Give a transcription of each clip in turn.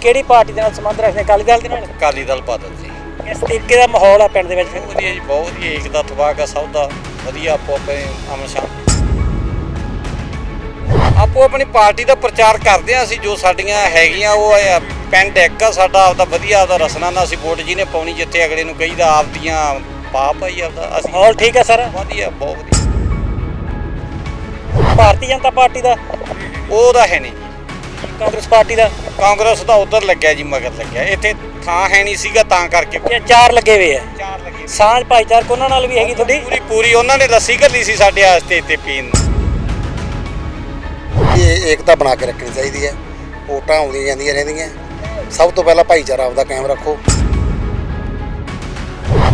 ਕਿਹੜੀ ਪਾਰਟੀ ਦੇ ਨਾਲ ਸੰਬੰਧ ਰੱਖਦੇ ਅਕਾਲੀ ਦਲ ਦੇ ਨਾਲ? ਅਕਾਲੀ ਦਲ ਬਾਦਲ ਜੀ। ਇਸ ਤਰੀਕੇ ਦਾ ਮਾਹੌਲ ਆ ਪਿੰਡ ਦੇ ਵਿੱਚ ਫਿਰ? ਵਧੀਆ ਜੀ ਬਹੁਤ ਵਧੀਆ। ਏਕਤਾ ਤਬਾਕ ਆ ਸਭ ਦਾ ਵਧੀਆ ਆਪੋ ਆਪਣੇ ਅਮਨ ਸ਼ਾਂਤੀ ਆਪੋ ਆਪਣੀ ਪਾਰਟੀ ਦਾ ਪ੍ਰਚਾਰ ਕਰਦੇ ਆ ਅਸੀਂ ਜੋ ਸਾਡੀਆਂ ਹੈਗੀਆਂ ਉਹ ਆ ਪਿੰਡ ਇੱਕ ਆ ਸਾਡਾ ਆਪਦਾ ਵਧੀਆ ਆਪਦਾ ਰਸਨਾ ਨਾਲ ਅਸੀਂ ਵੋਟ ਜਿਹਨੇ ਪਾਉਣੀ ਜਿੱਥੇ ਅਗਲੇ ਨੂੰ ਕਹੀਦਾ ਆਪਦੀਆਂ ਪਾਪ ਆਈ ਆਪਦਾ ਅਸੀਂ ਮਾਹੌਲ ਠੀਕ ਹੈ ਸਰ? ਵਧੀਆ ਬਹੁਤ ਵਧੀਆ। ਭਾਰਤੀ ਜਨਤਾ ਪਾਰਟੀ ਦਾ? ਉਹਦਾ ਹੈ ਨਹੀਂ ਜੀ। ਕਾਂਗਰਸ ਪਾਰਟੀ ਦਾ? ਕਾਂਗਰਸ ਦਾ ਉਧਰ ਲੱਗਿਆ ਜੀ ਮਗਰ ਲੱਗਿਆ। ਇੱਥੇ ਥਾਂ ਹੈ ਨਹੀਂ ਸੀਗਾ ਤਾਂ ਕਰਕੇ। ਇਹ ਚਾਰ ਲੱਗੇ ਹੋਏ ਆ। ਚਾਰ ਲੱਗੇ ਸਾਂਝ ਭਾਈਚਾਰਕ ਉਹਨਾਂ ਨਾਲ ਵੀ ਹੈਗੀ ਤੁਹਾਡੀ? ਪੂਰੀ ਪੂਰੀ ਉਹਨਾਂ ਨੇ ਲੱਸੀ ਘੱਲੀ ਸੀ ਸਾਡੇ ਵਾਸਤੇ ਇੱਥੇ ਪੀਣ ਨੂੰ। ਇਹ ਏਕਤਾ ਬਣਾ ਕੇ ਰੱਖਣੀ ਚਾਹੀਦੀ ਹੈ। ਵੋਟਾਂ ਆਉਂਦੀਆਂ ਜਾਂਦੀਆਂ ਰਹਿੰਦੀਆਂ। ਸਭ ਤੋਂ ਪਹਿਲਾਂ ਭਾਈਚਾਰਾ ਆਪਦਾ ਕਾਇਮ ਰੱਖੋ।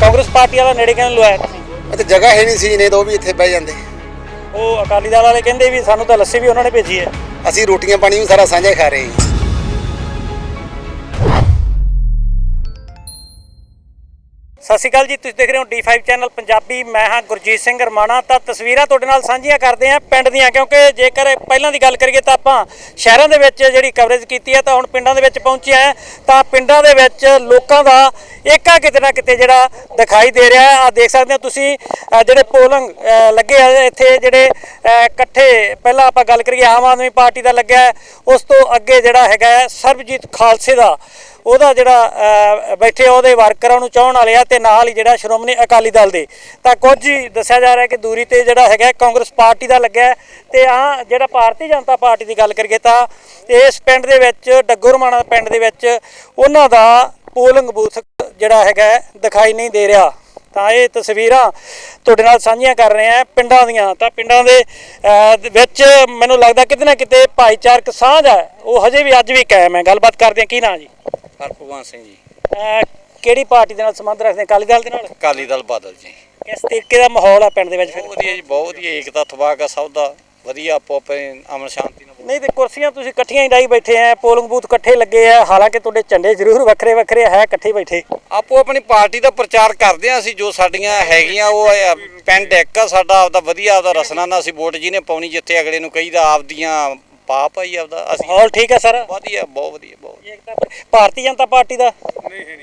ਕਾਂਗਰਸ ਪਾਰਟੀ ਵਾਲਾ ਨੇੜੇ ਕਿਉਂ ਲਵਾਇਆ ਤੁਸੀਂ? ਅਤੇ ਜਗ੍ਹਾ ਹੈ ਨਹੀਂ ਸੀ ਨੇ ਤਾਂ ਉਹ ਵੀ ਇੱਥੇ ਬਹਿ ਜਾਂਦੇ। ਉਹ ਅਕਾਲੀ ਦਲ ਵਾਲੇ ਕਹਿੰਦੇ ਵੀ ਸਾਨੂੰ ਤਾਂ ਲੱਸੀ ਵੀ ਉਹਨਾਂ ਨੇ ਭੇਜੀ ਹੈ। ਅਸੀਂ ਰੋਟੀਆਂ ਪਾਣੀ ਵੀ ਸਾਰਾ ਸਾਂਝਾ ਖਾ ਰਹੇ ਹਾਂ। ਸਤਿ ਸ਼੍ਰੀ ਅਕਾਲ ਜੀ, ਤੁਸੀਂ ਦੇਖ ਰਹੇ ਹੋ D5 ਚੈਨਲ ਪੰਜਾਬੀ। ਮੈਂ ਹਾਂ ਗੁਰਜੀਤ ਸਿੰਘ ਰਮਾਣਾ। ਤਾਂ ਤਸਵੀਰਾਂ ਤੁਹਾਡੇ ਨਾਲ ਸਾਂਝੀਆਂ ਕਰਦੇ ਹਾਂ ਪਿੰਡ ਦੀਆਂ, ਕਿਉਂਕਿ ਜੇਕਰ ਪਹਿਲਾਂ ਦੀ ਗੱਲ ਕਰੀਏ ਤਾਂ ਆਪਾਂ ਸ਼ਹਿਰਾਂ ਦੇ ਵਿੱਚ ਜਿਹੜੀ ਕਵਰੇਜ ਕੀਤੀ ਹੈ ਤਾਂ ਹੁਣ ਪਿੰਡਾਂ ਦੇ ਵਿੱਚ ਪਹੁੰਚਿਆ ਤਾਂ ਪਿੰਡਾਂ ਦੇ ਵਿੱਚ ਲੋਕਾਂ ਦਾ ਏਕਾ ਕਿਤੇ ਨਾ ਕਿਤੇ ਜਿਹੜਾ ਦਿਖਾਈ ਦੇ ਰਿਹਾ ਆ ਦੇਖ ਸਕਦੇ ਹੋ ਤੁਸੀਂ ਜਿਹੜੇ ਪੋਲਿੰਗ ਲੱਗੇ ਆ ਇੱਥੇ ਜਿਹੜੇ ਇਕੱਠੇ, ਪਹਿਲਾਂ ਆਪਾਂ ਗੱਲ ਕਰੀਏ ਆਮ ਆਦਮੀ ਪਾਰਟੀ ਦਾ ਲੱਗਿਆ ਉਸ ਤੋਂ ਅੱਗੇ ਜਿਹੜਾ ਹੈਗਾ ਸਰਬਜੀਤ ਖਾਲਸੇ ਦਾ। ਉਹਦਾ ਜਿਹੜਾ ਅਹ, ਬੈਠੇ ਉਹਦੇ ਵਰਕਰਾਂ ਨੂੰ ਚਾਹਣ ਵਾਲੇ ਆ ਤੇ ਨਾਲ ਹੀ ਜਿਹੜਾ ਸ਼੍ਰੋਮਣੀ ਅਕਾਲੀ ਦਲ ਦੇ। ਤਾਂ ਕੁਝ ਹੀ ਦੱਸਿਆ ਜਾ ਰਿਹਾ ਕਿ ਦੂਰੀ ਤੇ ਜਿਹੜਾ ਹੈਗਾ ਕਾਂਗਰਸ ਪਾਰਟੀ ਦਾ ਲੱਗਿਆ ਹੈ। ਤੇ ਆ ਜਿਹੜਾ ਭਾਰਤੀ ਜਨਤਾ ਪਾਰਟੀ ਦੀ ਗੱਲ ਕਰੀਏ ਤਾਂ ਇਸ ਪਿੰਡ ਦੇ ਵਿੱਚ ਡੱਗੋਰਮਾਣਾ ਪਿੰਡ ਦੇ ਵਿੱਚ ਉਹਨਾਂ ਦਾ ਪੋਲਿੰਗ ਬੂਥ ਜਿਹੜਾ ਹੈਗਾ ਦਿਖਾਈ ਨਹੀਂ ਦੇ ਰਿਹਾ। ਤਾਂ ਇਹ ਤਸਵੀਰਾਂ ਤੁਹਾਡੇ ਨਾਲ ਸਾਂਝੀਆਂ ਕਰ ਰਹੇ ਆ ਪਿੰਡਾਂ ਦੀਆਂ। ਤਾਂ ਪਿੰਡਾਂ ਦੇ ਦੇ ਵਿੱਚ ਮੈਨੂੰ ਲੱਗਦਾ ਕਿਤੇ ਨਾ ਕਿਤੇ ਭਾਈਚਾਰਕ ਸਾਂਝ ਹੈ। ਉਹ ਹਜੇ ਵੀ ਅੱਜ ਵੀ ਕਾਇਮ ਹੈ। ਗੱਲਬਾਤ ਕਰਦੇ ਹਾਂ। ਕੀ ਨਾਂ ਜੀ? ਹਰਪੂਵਾਨ ਸਿੰਘ ਜੀ। ਅਹ ਕਿਹੜੀ ਪਾਰਟੀ ਦੇ ਨਾਲ ਸੰਬੰਧ ਰੱਖਦੇ ਅਕਾਲੀ ਦਲ ਦੇ ਨਾਲ? ਅਕਾਲੀ ਦਲ ਬਾਦਲ ਜੀ। ਕਿਸ ਤਰੀਕੇ ਦਾ ਮਾਹੌਲ ਆ ਪਿੰਡ ਦੇ ਵਿੱਚ ਫਿਰ? ਬਹੁਤ ਵਧੀਆ ਜੀ ਬਹੁਤ ਵਧੀਆ। ਏਕਤਾ ਤਬਾਕ ਆ ਸਭ ਦਾ। ਵਧੀਆ ਆਪੋ ਆਪਣੇ ਅਮਨ ਸ਼ਾਂਤੀ ਨਾਲ ਨਹੀਂ ਤੇ ਕੁਰਸੀਆਂ ਤੁਸੀਂ ਇਕੱਠੀਆਂ ਹੀ ਡਾਈ ਬੈਠੇ ਆ ਪੋਲਿੰਗ ਬੂਥ ਇਕੱਠੇ ਲੱਗੇ ਆ। ਹਾਲਾਂਕਿ ਤੁਹਾਡੇ ਝੰਡੇ ਜ਼ਰੂਰ ਵੱਖਰੇ ਵੱਖਰੇ ਹੈ ਇਕੱਠੇ ਬੈਠੇ। ਆਪੋ ਆਪਣੀ ਪਾਰਟੀ ਦਾ ਪ੍ਰਚਾਰ ਕਰਦੇ ਆ ਅਸੀਂ ਜੋ ਸਾਡੀਆਂ ਹੈਗੀਆਂ ਉਹ ਪਿੰਡ ਇੱਕ ਆ ਸਾਡਾ ਆਪਦਾ ਵਧੀਆ ਆਪਦਾ ਰਸਨਾ ਨਾਲ ਅਸੀਂ ਵੋਟ ਜਿਹਨੇ ਪਾਉਣੀ ਜਿੱਥੇ ਅਗਲੇ ਨੂੰ ਕਹੀਦਾ ਆਪਦੀਆਂ ਪਾਪ ਆਈ ਆਪਦਾ ਅਸੀਂ ਮਾਹੌਲ ਠੀਕ ਹੈ ਸਰ? ਵਧੀਆ ਬਹੁਤ ਵਧੀਆ ਬਹੁਤ। ਭਾਰਤੀ ਜਨਤਾ ਪਾਰਟੀ ਦਾ?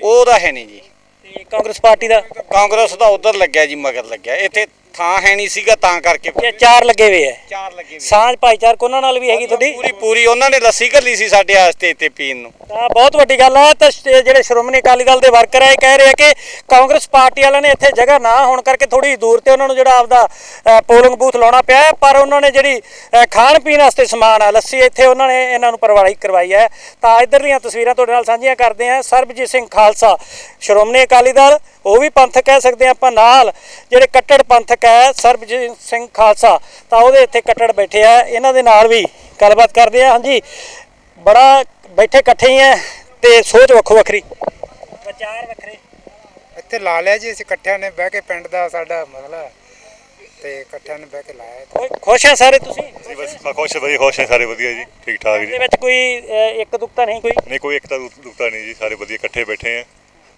ਉਹਦਾ ਹੈ ਨਹੀਂ ਜੀ। ਤੇ ਕਾਂਗਰਸ ਪਾਰਟੀ ਦਾ? ਕਾਂਗਰਸ ਦਾ ਉਧਰ ਲੱਗਿਆ ਜੀ ਮਗਰ ਲੱਗਿਆ। ਇੱਥੇ ਥਾਂ ਹੈ ਨਹੀਂ ਸੀਗਾ ਤਾਂ ਕਰਕੇ ਇਹ ਚਾਰ ਲੱਗੇ ਹੋਏ ਆ। ਚਾਰ ਲੱਗੇ ਸਾਂਝ ਭਾਈਚਾਰਕ ਉਹਨਾਂ ਨਾਲ ਵੀ ਹੈਗੀ ਤੁਹਾਡੀ? ਪੂਰੀ ਪੂਰੀ ਉਹਨਾਂ ਨੇ ਲੱਸੀ ਘੱਲੀ ਸੀ ਸਾਡੇ ਵਾਸਤੇ ਇੱਥੇ ਪੀਣ ਨੂੰ। ਤਾਂ ਬਹੁਤ ਵੱਡੀ ਗੱਲ ਹੈ ਤਾਂ ਸ਼- ਜਿਹੜੇ ਸ਼੍ਰੋਮਣੀ ਅਕਾਲੀ ਦਲ ਦੇ ਵਰਕਰ ਹੈ ਇਹ ਕਹਿ ਰਹੇ ਆ ਕਿ ਕਾਂਗਰਸ ਪਾਰਟੀ ਵਾਲਿਆਂ ਨੇ ਇੱਥੇ ਜਗ੍ਹਾ ਨਾ ਹੋਣ ਕਰਕੇ ਥੋੜੀ ਦੂਰ ਤੇ ਉਹਨਾਂ ਨੂੰ ਜਿਹੜਾ ਆਪਦਾ ਪੋਲਿੰਗ ਬੂਥ ਲਾਉਣਾ ਪਿਆ ਹੈ, ਪਰ ਉਹਨਾਂ ਨੇ ਜਿਹੜੀ ਅ, ਖਾਣ ਪੀਣ ਵਾਸਤੇ ਸਮਾਨ ਆ ਲੱਸੀ ਇੱਥੇ ਉਹਨਾਂ ਨੇ ਇਹਨਾਂ ਨੂੰ ਪ੍ਰਵਾਨਗੀ ਕਰਵਾਈ ਹੈ। ਤਾਂ ਇਧਰਲੀਆਂ ਤਸਵੀਰਾਂ ਤੁਹਾਡੇ ਨਾਲ ਸਾਂਝੀਆਂ ਕਰਦੇ ਆ ਸਰਬਜੀਤ ਸਿੰਘ ਖਾਲਸਾ ਸ਼੍ਰੋਮਣੀ ਅਕਾਲੀ ਦਲ ਉਹ ਵੀ ਪੰਥਕ ਕਹਿ ਸਕਦੇ ਆ ਆਪਾਂ ਨਾਲ ਜਿਹੜੇ ਕੱਟੜ ਪੰਥਕ ਹੈ ਸਰਬਜੀਤ ਸਿੰਘ ਖਾਲਸਾ ਤਾਂ ਉਹਦੇ ਇੱਥੇ ਕੱਟੜ ਬੈਠੇ ਆ। ਇਹਨਾਂ ਦੇ ਨਾਲ ਵੀ ਗੱਲਬਾਤ ਕਰਦੇ ਆ। ਹਾਂਜੀ ਬੜਾ ਬੈਠੇ ਇਕੱਠੇ ਹੀ ਐ ਤੇ ਸੋਚ ਵੱਖੋ ਵੱਖਰੀ। ਵਿਚਾਰ ਵੱਖਰੇ। ਇੱਥੇ ਲਾ ਲਿਆ ਜੀ ਅਸੀਂ ਇਕੱਠਿਆਂ ਨੇ ਬਹਿ ਕੇ ਪਿੰਡ ਦਾ ਸਾਡਾ ਮਸਲਾ ਤੇ ਇਕੱਠਿਆਂ ਨੇ ਬਹਿ ਕੇ ਲਾਇਆ ਖੁਸ਼ ਆ ਸਾਰੇ ਤੁਸੀਂ? ਜੀ ਬਸ ਮੈਂ ਖੁਸ਼ ਵਧੀਆ ਖੁਸ਼ ਹਾਂ ਸਾਰੇ ਵਧੀਆ ਜੀ ਠੀਕ ਠਾਕ ਇਹਦੇ ਜੀ ਵਿੱਚ ਕੋਈ ਇੱਕ ਦੁੱਖਤਾ ਨਹੀਂ ਕੋਈ? ਨਹੀਂ ਕੋਈ ਇੱਕ ਤਾਂ ਦੁਕਤਾ ਨਹੀਂ ਜੀ ਸਾਰੇ ਵਧੀਆ ਇਕੱਠੇ ਬੈਠੇ ਆ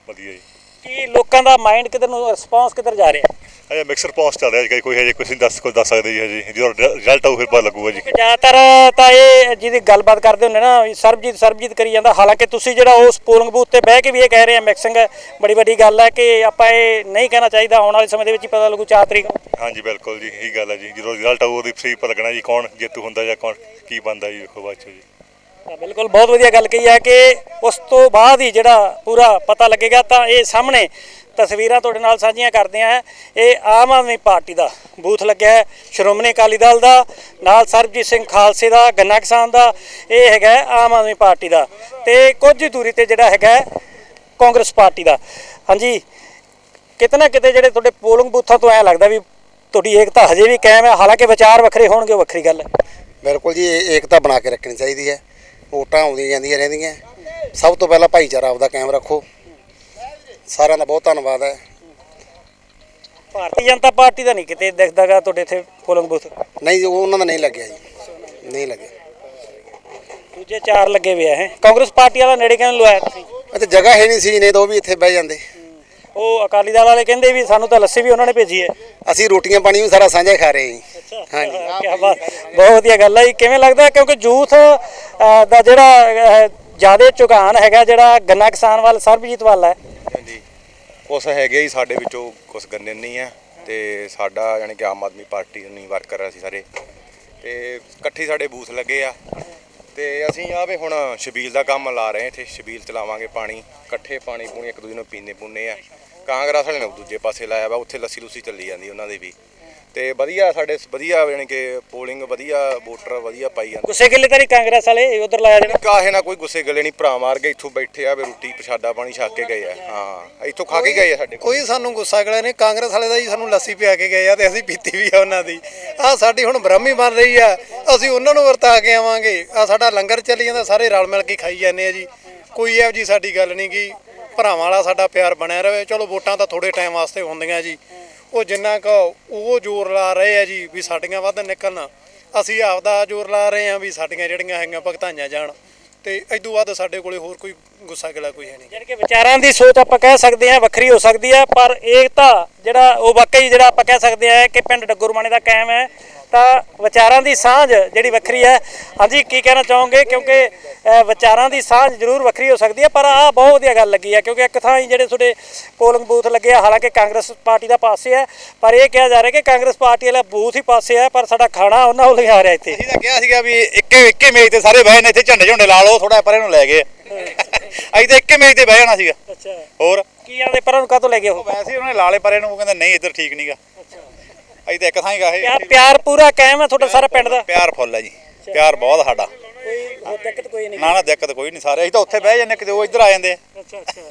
ਵਧੀਆ ਜੀ। ਕੀ ਲੋਕਾਂ ਦਾ ਮਾਈਂਡ ਕਿਧਰ ਨੂੰ ਰਿਸਪੌਂਸ ਕਿਧਰ ਜਾ ਰਿਹਾ? ਅਜੇ ਮਿਕਸਰ ਪੌਂਸ ਚੱਲ ਰਿਹਾ ਜੀ ਕੋਈ ਹਜੇ ਕੁਝ ਨਹੀਂ ਦੱਸ ਕੋਈ ਦੱਸ ਸਕਦੇ ਜੀ ਹਜੇ। ਜਦੋਂ ਰਿਜ਼ਲਟ ਆਊ ਫਿਰ ਪਤਾ ਲੱਗੂਗਾ ਜੀ। ਜ਼ਿਆਦਾਤਰ ਤਾਂ ਇਹ ਜਿਹਦੀ ਗੱਲਬਾਤ ਕਰਦੇ ਹੁੰਦੇ ਨਾ ਵੀ ਸਰਬਜੀਤ ਸਰਬਜੀਤ ਕਰੀ ਜਾਂਦਾ। ਹਾਲਾਂਕਿ ਤੁਸੀਂ ਜਿਹੜਾ ਉਸ ਪੋਲਿੰਗ ਬੂਥ ਤੇ ਬਹਿ ਕੇ ਵੀ ਇਹ ਕਹਿ ਰਹੇ ਆ ਮਿਕਸਿੰਗ ਬੜੀ ਵੱਡੀ ਗੱਲ ਹੈ ਕਿ ਆਪਾਂ ਇਹ ਨਹੀਂ ਕਹਿਣਾ ਚਾਹੀਦਾ ਆਉਣ ਵਾਲੇ ਸਮੇਂ ਦੇ ਵਿੱਚ ਹੀ ਪਤਾ ਲੱਗੂ 4 ਤਰੀਕ ਨੂੰ। ਹਾਂਜੀ ਬਿਲਕੁਲ ਜੀ ਇਹੀ ਗੱਲ ਹੈ ਜੀ। ਜਦੋਂ ਰਿਜ਼ਲਟ ਆਊ ਉਹਦੀ ਸਹੀ ਪਤਾ ਲੱਗਣਾ ਜੀ ਕੌਣ ਜੇਤੂ ਹੁੰਦਾ ਜਾਂ ਕੌਣ ਕੀ ਬਣਦਾ ਜੀ ਵੇਖੋ ਬਾਅਦ ਚ ਜੀ। ਤਾਂ ਬਿਲਕੁਲ, ਬਹੁਤ ਵਧੀਆ ਗੱਲ ਕਹੀ ਹੈ ਕਿ ਉਸ ਤੋਂ ਬਾਅਦ ਹੀ ਜਿਹੜਾ ਪੂਰਾ ਪਤਾ ਲੱਗੇਗਾ ਤਾਂ ਇਹ ਸਾਹਮਣੇ ਤਸਵੀਰਾਂ ਤੁਹਾਡੇ ਨਾਲ ਸਾਂਝੀਆਂ ਕਰਦੇ ਆ ਇਹ ਆਮ ਆਦਮੀ ਪਾਰਟੀ ਦਾ ਬੂਥ ਲੱਗਿਆ ਹੈ, ਸ਼੍ਰੋਮਣੀ ਅਕਾਲੀ ਦਲ ਦਾ, ਨਾਲ ਸਰਬਜੀਤ ਸਿੰਘ ਖਾਲਸੇ ਦਾ, ਗੰਨਾ ਕਿਸਾਨ ਦਾ, ਇਹ ਹੈਗਾ ਆਮ ਆਦਮੀ ਪਾਰਟੀ ਦਾ। ਤੇ ਕੁਝ ਹੀ ਦੂਰੀ ਤੇ ਜਿਹੜਾ ਹੈਗਾ ਕਾਂਗਰਸ ਪਾਰਟੀ ਦਾ। ਹਾਂਜੀ, ਕਿਤੇ ਨਾ ਕਿਤੇ ਜਿਹੜੇ ਤੁਹਾਡੇ ਪੋਲਿੰਗ ਬੂਥਾਂ ਤੋਂ ਐ ਲੱਗਦਾ ਵੀ ਤੁਹਾਡੀ ਏਕਤਾ ਹਜੇ ਵੀ ਕਾਇਮ ਹੈ, ਹਾਲਾਂਕਿ ਵਿਚਾਰ ਵੱਖਰੇ ਹੋਣਗੇ, ਉਹ ਵੱਖਰੀ ਗੱਲ ਹੈ। ਬਿਲਕੁਲ ਜੀ, ਇਹ ਏਕਤਾ ਬਣਾ ਕੇ ਰੱਖਣੀ ਚਾਹੀਦੀ ਹੈ। ਵੋਟਾਂ ਆਉਂਦੀਆਂ ਜਾਂਦੀਆਂ ਰਹਿੰਦੀਆਂ। ਸਭ ਤੋਂ ਪਹਿਲਾਂ ਭਾਈਚਾਰਾ ਆਪਦਾ ਕਾਇਮ ਰੱਖੋ। ਸਾਰਿਆਂ ਦਾ ਬਹੁਤ ਧੰਨਵਾਦ ਹੈ। ਭਾਰਤੀ ਜਨਤਾ ਪਾਰਟੀ ਦਾ ਨਹੀਂ ਕਿਤੇ ਦਿਖਦਾਗਾ ਤੁਹਾਡੇ ਇੱਥੇ ਪੋਲਿੰਗ ਬੂਥ ਨਹੀਂ ਜੀ, ਉਹ ਉਹਨਾਂ ਦਾ ਨਹੀਂ ਲੱਗਿਆ ਜੀ। ਨਹੀਂ ਲੱਗਿਆ। ਦੂਜੇ ਚਾਰ ਲੱਗੇ ਹੋਏ ਆ ਹੈ ਕਾਂਗਰਸ ਪਾਰਟੀ ਵਾਲਾ ਨੇੜੇ ਕਿਉਂ ਨੀ ਲਵਾਇਆ ਤੁਸੀਂ? ਅਤੇ ਜਗ੍ਹਾ ਹੈ ਨਹੀਂ ਸੀ ਨੇ ਤਾਂ ਉਹ ਵੀ ਇੱਥੇ ਬਹਿ ਜਾਂਦੇ। ਉਹ ਅਕਾਲੀ ਦਲ ਵਾਲੇ ਕਹਿੰਦੇ ਵੀ ਸਾਨੂੰ ਤਾਂ ਲੱਸੀ ਵੀ ਉਹਨਾਂ ਨੇ ਭੇਜੀ ਹੈ। ਅਸੀਂ ਰੋਟੀਆਂ ਪਾਣੀ ਵੀ ਸਾਰਾ ਸਾਂਝਾ ਹੀ ਖਾ ਰਹੇ ਹਾਂ ਹਾਂਜੀ। ਕਿਆ ਬਾਤ। ਬਹੁਤ ਵਧੀਆ ਗੱਲ ਹੈ ਜੀ। ਕਿਵੇਂ ਲੱਗਦਾ ਕਿਉਂਕਿ ਯੂਥ ਅ, ਦਾ ਜਿਹੜਾ ਜ਼ਿਆਦਾ ਝੁਕਾਨ ਹੈਗਾ ਜਿਹੜਾ ਗੰਨਾ ਕਿਸਾਨ ਵੱਲ ਸਰਬਜੀਤ ਵੱਲ ਹੈ। ਹਾਂਜੀ। ਕੁਛ ਹੈਗੇ ਹੀ ਸਾਡੇ ਵਿੱਚੋਂ ਕੁਛ ਗੰਨੇ ਨਹੀਂ ਆ ਤੇ ਸਾਡਾ ਯਾਨੀ ਕਿ ਆਮ ਆਦਮੀ ਪਾਰਟੀ ਨਹੀਂ ਵਰਕਰ ਆ ਅਸੀਂ ਸਾਰੇ। ਤੇ ਇਕੱਠੇ ਸਾਡੇ ਬੂਥ ਲੱਗੇ ਆ। ਤੇ ਅਸੀਂ ਆਵੇ ਹੁਣ ਛਬੀਲ ਦਾ ਕੰਮ ਲਾ ਰਹੇ ਇੱਥੇ। ਛਬੀਲ ਚਲਾਵਾਂਗੇ ਪਾਣੀ। ਇਕੱਠੇ ਪਾਣੀ ਪੂਣੀ ਇੱਕ ਦੂਜੇ ਨੂੰ ਪੀਂਦੇ ਪੁੰਨੇ ਆ। ਕਾਂਗਰਸ ਵਾਲੇ ਨੇ ਦੂਜੇ ਪਾਸੇ ਲਾਇਆ ਵਾ। ਉੱਥੇ ਲੱਸੀ ਲੁੱਸੀ ਚੱਲੀ ਜਾਂਦੀ ਉਹਨਾਂ ਦੀ ਵੀ। ਤੇ ਵਧੀਆ ਸਾਡੇ ਵਧੀਆ ਯਾਨੀ ਕਿ ਪੋਲਿੰਗ ਵਧੀਆ ਵੋਟਰ ਵਧੀਆ ਪਾਈ ਜਾਂਦੇ। ਗੁੱਸੇ ਗਿੱਲੇ ਤਾਂ ਨਹੀਂ ਕਾਂਗਰਸ ਵਾਲੇ ਉਧਰ ਲਾਇਆ ਜਿਹੜਾ ਕਾਹੇ ਨਾ ਕੋਈ ਗੁੱਸੇ ਗੱਲੇ ਨਹੀਂ ਭਰਾ ਮਾਰ ਕੇ ਇੱਥੋਂ ਬੈਠੇ ਆ ਵੀ ਰੋਟੀ ਪ੍ਰਸ਼ਾਦਾ ਪਾਣੀ ਛੱਕ ਕੇ ਗਏ ਆ। ਹਾਂ ਇੱਥੋਂ ਖਾ ਕੇ ਗਏ ਆ ਸਾਡੇ ਕੋਈ ਸਾਨੂੰ ਗੁੱਸਾ ਗਲਾ ਨਹੀਂ ਕਾਂਗਰਸ ਵਾਲੇ ਦਾ ਜੀ ਸਾਨੂੰ ਲੱਸੀ ਪਿਆ ਕੇ ਗਏ ਆ ਤੇ ਅਸੀਂ ਪੀਤੀ ਵੀ ਆ ਉਹਨਾਂ ਦੀ। ਆ ਸਾਡੀ ਹੁਣ ਬ੍ਰਹਮੀ ਬਣ ਰਹੀ ਆ ਅਸੀਂ ਉਹਨਾਂ ਨੂੰ ਵਰਤਾ ਕੇ ਆਵਾਂਗੇ। ਆ ਸਾਡਾ ਲੰਗਰ ਚੱਲੀ ਜਾਂਦਾ ਸਾਰੇ ਰਲ ਮਿਲ ਕੇ ਖਾਈ ਜਾਂਦੇ ਆ ਜੀ। ਕੋਈ ਇਹੋ ਜੀ ਸਾਡੀ ਗੱਲ ਨਹੀਂ ਗੀ ਭਰਾਵਾਂ ਵਾਲਾ ਸਾਡਾ ਪਿਆਰ ਬਣਿਆ ਰਵੇ ਚਲੋ ਵੋਟਾਂ ਤਾਂ ਥੋੜੇ ਟਾਈਮ ਵਾਸਤੇ ਹੁੰਦੀਆਂ ਜੀ। ਉਹ ਜਿੰਨਾ ਕੁ ਉਹ ਜ਼ੋਰ ਲਾ ਰਹੇ ਆ ਜੀ ਵੀ ਸਾਡੀਆਂ ਵੱਧ ਨਿਕਲਣ, ਅਸੀਂ ਆਪਦਾ ਜ਼ੋਰ ਲਾ ਰਹੇ ਆ ਵੀ ਸਾਡੀਆਂ ਜਿਹੜੀਆਂ ਹੈਗੀਆਂ ਭਗਤਾਈਆਂ ਜਾਣ। ਤੇ ਇਦੋਂ ਵੱਧ ਸਾਡੇ ਕੋਲੇ ਹੋਰ ਕੋਈ ਗੁੱਸਾ ਗਿਲਾ ਕੋਈ ਹੈ ਨਹੀਂ। ਯਾਨੀ ਕਿ ਵਿਚਾਰਾਂ ਦੀ ਸੋਚ ਆਪਾਂ ਕਹਿ ਸਕਦੇ ਹਾਂ, ਵੱਖਰੀ ਹੋ ਸਕਦੀ ਹੈ ਪਰ ਏਕਤਾ ਜਿਹੜਾ ਉਹ ਵਾਕਈ ਜਿਹੜਾ ਆਪਾਂ ਕਹਿ ਸਕਦੇ ਹਾਂ ਕਿ ਪਿੰਡ ਡੱਗੁਰਮਾਣੇ ਦਾ ਕਾਇਮ ਹੈ ਤਾਂ ਵਿਚਾਰਾਂ ਦੀ ਸਾਂਝ ਜਿਹੜੀ ਵੱਖਰੀ ਹੈ। ਹਾਂਜੀ ਕੀ ਕਹਿਣਾ ਚਾਹੋਗੇ? ਕਿਉਂਕਿ ਵਿਚਾਰਾਂ ਦੀ ਸਾਂਝ ਜ਼ਰੂਰ ਵੱਖਰੀ ਹੋ ਸਕਦੀ ਹੈ ਪਰ ਆਹ ਬਹੁਤ ਵਧੀਆ ਗੱਲ ਲੱਗੀ ਹੈ ਕਿਉਂਕਿ ਇੱਕ ਥਾਂ ਹੀ ਜਿਹੜੇ ਤੁਹਾਡੇ ਪੋਲਿੰਗ ਬੂਥ ਲੱਗੇ ਆ ਹਾਲਾਂਕਿ ਕਾਂਗਰਸ ਪਾਰਟੀ ਦਾ ਪਾਸੇ ਹੈ ਪਰ ਇਹ ਕਿਹਾ ਜਾ ਰਿਹਾ ਕਿ ਕਾਂਗਰਸ ਪਾਰਟੀ ਵਾਲਾ ਬੂਥ ਹੀ ਪਾਸੇ ਹੈ ਪਰ ਸਾਡਾ ਖਾਣਾ ਉਹਨਾਂ ਵੱਲ ਹੀ ਆ ਰਿਹਾ ਇੱਥੇ। ਅਸੀਂ ਤਾਂ ਕਿਹਾ ਸੀਗਾ ਵੀ ਇੱਕੇ ਇੱਕੇ ਮੇਜ਼ ਤੇ ਸਾਰੇ ਬਹਿ ਨੇ ਇੱਥੇ ਝੰਡੇ ਝੁੰਡੇ ਲਾ ਲਓ ਥੋੜਾ ਪਰੇ ਨੂੰ ਲੈ ਗਏ। ਅਸੀਂ ਤਾਂ ਇੱਕੇ ਮੇਜ਼ ਤੇ ਬਹਿ ਜਾਣਾ ਸੀਗਾ। ਅੱਛਾ। ਹੋਰ? ਕੀ ਆਂਦੇ ਪਰਾਂ ਨੂੰ ਕਾਹਤੋਂ ਲੈ ਗਏ ਉਹ? ਵੈਸੇ ਉਹਨੇ ਲਾਲੇ ਪਰੇ ਨੂੰ ਉਹ ਕਹਿੰਦੇ ਨਹੀਂ ਇੱਧਰ ਠੀਕ ਨਹੀਂਗਾ ਅਸੀਂ ਤਾਂ ਇੱਕ ਥਾਂ ਹੀ ਗਾਏ ਪਿਆਰ ਪਿਆਰ ਪੂਰਾ ਕਾਇਮ ਹੈ ਤੁਹਾਡਾ ਸਾਰਾ ਪਿੰਡ ਦਾ। ਪਿਆਰ ਫੁੱਲ ਹੈ ਜੀ। ਪਿਆਰ ਬਹੁਤ ਸਾਡਾ। ਕੋਈ ਦਿੱਕਤ ਕੋਈ ਨਹੀਂ। ਨਾ ਨਾ ਦਿੱਕਤ ਕੋਈ ਨਹੀਂ ਸਾਰੇ। ਅਸੀਂ ਤਾਂ ਉੱਥੇ ਬਹਿ ਜਾਂਦੇ ਕਿਤੇ ਉਹ ਇੱਧਰ ਆ ਜਾਂਦੇ ਆ। ਅੱਛਾ ਅੱਛਾ।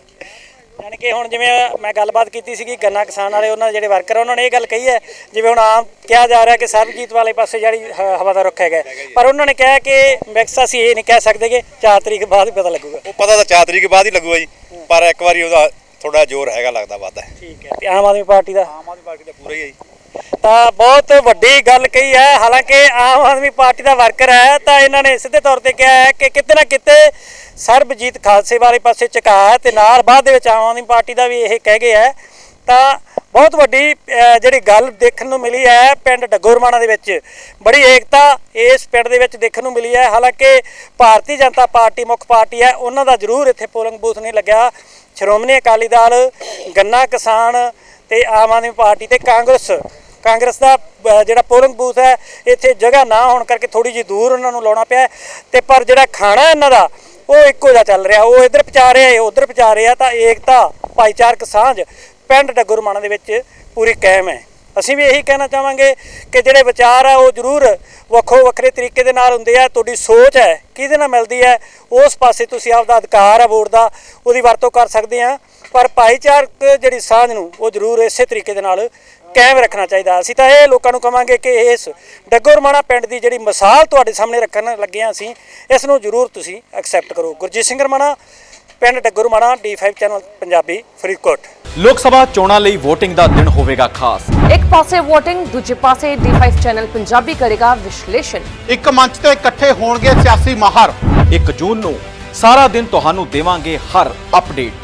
ਯਾਨੀ ਕਿ ਹੁਣ ਜਿਵੇਂ ਮੈਂ ਗੱਲਬਾਤ ਕੀਤੀ ਸੀਗੀ ਗੰਨਾ ਕਿਸਾਨ ਵਾਲੇ ਉਹਨਾਂ ਦੇ ਜਿਹੜੇ ਵਰਕਰ ਉਹਨਾਂ ਨੇ ਇਹ ਗੱਲ ਕਹੀ ਹੈ ਜਿਵੇਂ ਹੁਣ ਆਮ ਕਿਹਾ ਜਾ ਰਿਹਾ ਕਿ ਸਰਬਜੀਤ ਵਾਲੇ ਪਾਸੇ ਜਿਹੜੀ ਹ- ਹਵਾ ਦਾ ਰੁੱਖ ਹੈਗਾ ਹੈ। ਪਰ ਉਹਨਾਂ ਨੇ ਕਿਹਾ ਕਿ ਮਿਕਸ ਅਸੀਂ ਇਹ ਨਹੀਂ ਕਹਿ ਸਕਦੇ ਕਿ 4 ਤਰੀਕ ਬਾਅਦ ਹੀ ਪਤਾ ਲੱਗੂਗਾ। ਉਹ ਪਤਾ ਤਾਂ 4 ਤਰੀਕ ਬਾਅਦ ਹੀ ਲੱਗੂਗਾ ਜੀ। ਪਰ ਇੱਕ ਵਾਰੀ ਉਹਦਾ ਥੋੜਾ ਜ਼ੋਰ ਹੈਗਾ ਲੱਗਦਾ ਵੱਧ। ਹੈ ਠੀਕ ਹੈ ਤੇ ਆਮ ਆਦਮੀ ਪਾਰਟੀ ਦਾ? ਆਮ ਆਦਮੀ ਪਾਰਟੀ ਦਾ ਪੂਰਾ ਹੀ ਹੈ ਜੀ। ਤਾਂ ਬਹੁਤ ਵੱਡੀ ਗੱਲ ਕਹੀ ਹੈ। ਹਾਲਾਂਕਿ ਆਮ ਆਦਮੀ ਪਾਰਟੀ ਦਾ ਵਰਕਰ ਹੈ, ਤਾਂ ਇਹਨਾਂ ਨੇ ਸਿੱਧੇ ਤੌਰ ਤੇ ਕਿਹਾ ਹੈ ਕਿ ਕਿਤੇ ਨਾ ਕਿਤੇ ਸਰਬਜੀਤ ਖਾਲਸੇ ਵਾਲੇ ਪਾਸੇ ਝੁਕਾ ਹੈ ਤੇ ਨਾਲ ਬਾਅਦ ਦੇ ਵਿੱਚ ਆਮ ਆਦਮੀ ਪਾਰਟੀ ਦਾ ਵੀ ਇਹ ਕਹਿ ਗਏ ਹੈ। ਤਾਂ ਬਹੁਤ ਵੱਡੀ ਜਿਹੜੀ ਗੱਲ ਦੇਖਣ ਨੂੰ ਮਿਲੀ ਹੈ ਪਿੰਡ ਡੱਗੋਰਮਾਣਾ ਦੇ ਵਿੱਚ। ਬੜੀ ਏਕਤਾ ਇਸ ਪਿੰਡ ਦੇ ਵਿੱਚ ਦੇਖਣ ਨੂੰ ਮਿਲੀ ਹੈ। ਹਾਲਾਂਕਿ ਭਾਰਤੀ ਜਨਤਾ ਪਾਰਟੀ ਮੁੱਖ ਪਾਰਟੀ ਹੈ, ਉਹਨਾਂ ਦਾ ਜ਼ਰੂਰ ਇੱਥੇ ਪੋਲਿੰਗ ਬੂਥ ਨਹੀਂ ਲੱਗਿਆ। ਸ਼੍ਰੋਮਣੀ ਅਕਾਲੀ ਦਲ, ਗੰਨਾ ਕਿਸਾਨ ਤੇ ਆਮ ਆਦਮੀ ਪਾਰਟੀ ਤੇ ਕਾਂਗਰਸ। ਕਾਂਗਰਸ ਦਾ ਅਹ, ਜਿਹੜਾ ਪੋਲਿੰਗ ਬੂਥ ਹੈ ਇੱਥੇ ਜਗ੍ਹਾ ਨਾ ਹੋਣ ਕਰਕੇ ਥੋੜੀ ਜਿਹੀ ਦੂਰ ਉਹਨਾਂ ਨੂੰ ਲਾਉਣਾ ਪਿਆ ਹੈ। ਤੇ ਪਰ ਜਿਹੜਾ ਖਾਣਾ ਇਹਨਾਂ ਦਾ ਉਹ ਇੱਕੋ ਜਿਹਾ ਚੱਲ ਰਿਹਾ। ਉਹ ਇੱਧਰ ਪਹੁੰਚਾ ਰਿਹਾ ਇਹ ਉੱਧਰ ਪਹੁੰਚਾ ਰਿਹਾ ਤਾਂ ਏਕਤਾ ਭਾਈਚਾਰਕ ਸਾਂਝ ਪਿੰਡ ਡੱਗੁਰਮਾਣਾ ਦੇ ਵਿੱਚ ਪੂਰੀ ਕਾਇਮ ਹੈ। ਅਸੀਂ ਵੀ ਇਹੀ ਕਹਿਣਾ ਚਾਹਾਂਗੇ ਕਿ ਜਿਹੜੇ ਵਿਚਾਰ ਆ ਉਹ ਜ਼ਰੂਰ ਵੱਖੋ ਵੱਖਰੇ ਤਰੀਕੇ ਦੇ ਨਾਲ ਹੁੰਦੇ ਆ। ਤੁਹਾਡੀ ਸੋਚ ਹੈ ਕਿਹਦੇ ਨਾਲ ਮਿਲਦੀ ਹੈ ਉਸ ਪਾਸੇ ਤੁਸੀਂ ਆਪਦਾ ਅਧਿਕਾਰ ਹੈ ਵੋਟ ਦਾ ਉਹਦੀ ਵਰਤੋਂ ਕਰ ਸਕਦੇ ਆ। ਪਰ ਭਾਈਚਾਰਕ ਜਿਹੜੀ ਸਾਂਝ ਨੂੰ ਉਹ ਜ਼ਰੂਰ ਇਸੇ ਤਰੀਕੇ ਦੇ ਨਾਲ ਕਾਇਮ ਰੱਖਣਾ ਚਾਹੀਦਾ। ਅਸੀਂ ਤਾਂ ਇਹ ਲੋਕਾਂ ਨੂੰ ਕਵਾਂਗੇ ਕਿ ਇਸ ਡੱਗੋਰਮਾਣਾ ਪਿੰਡ ਦੀ ਜਿਹੜੀ ਮਿਸਾਲ ਤੁਹਾਡੇ ਸਾਹਮਣੇ ਰੱਖਣ ਲੱਗੇ ਹਾਂ ਅਸੀਂ ਇਸ ਨੂੰ ਜ਼ਰੂਰ ਤੁਸੀਂ ਐਕਸੈਪਟ ਕਰੋ। ਗੁਰਜੀਤ ਸਿੰਘ ਰਮਾਣਾ ਪਿੰਡ ਡੱਗੋਰਮਾਣਾ D5 ਚੈਨਲ ਪੰਜਾਬੀ ਫਰੀਦਕੋਟ। ਲੋਕ ਸਭਾ ਚੋਣਾਂ ਲਈ VOTING ਦਾ ਦਿਨ ਹੋਵੇਗਾ ਖਾਸ। ਇੱਕ ਪਾਸੇ VOTING ਦੂਜੇ ਪਾਸੇ D5 ਚੈਨਲ ਪੰਜਾਬੀ ਕਰੇਗਾ ਵਿਸ਼ਲੇਸ਼ਣ। ਇੱਕ ਮੰਚ ਤੇ ਇਕੱਠੇ ਹੋਣਗੇ ਸਿਆਸੀ ਮਾਹਰ। 1 ਜੂਨ ਨੂੰ ਸਾਰਾ ਦਿਨ ਤੁਹਾਨੂੰ ਦੇਵਾਂਗੇ ਹਰ ਅਪਡੇਟ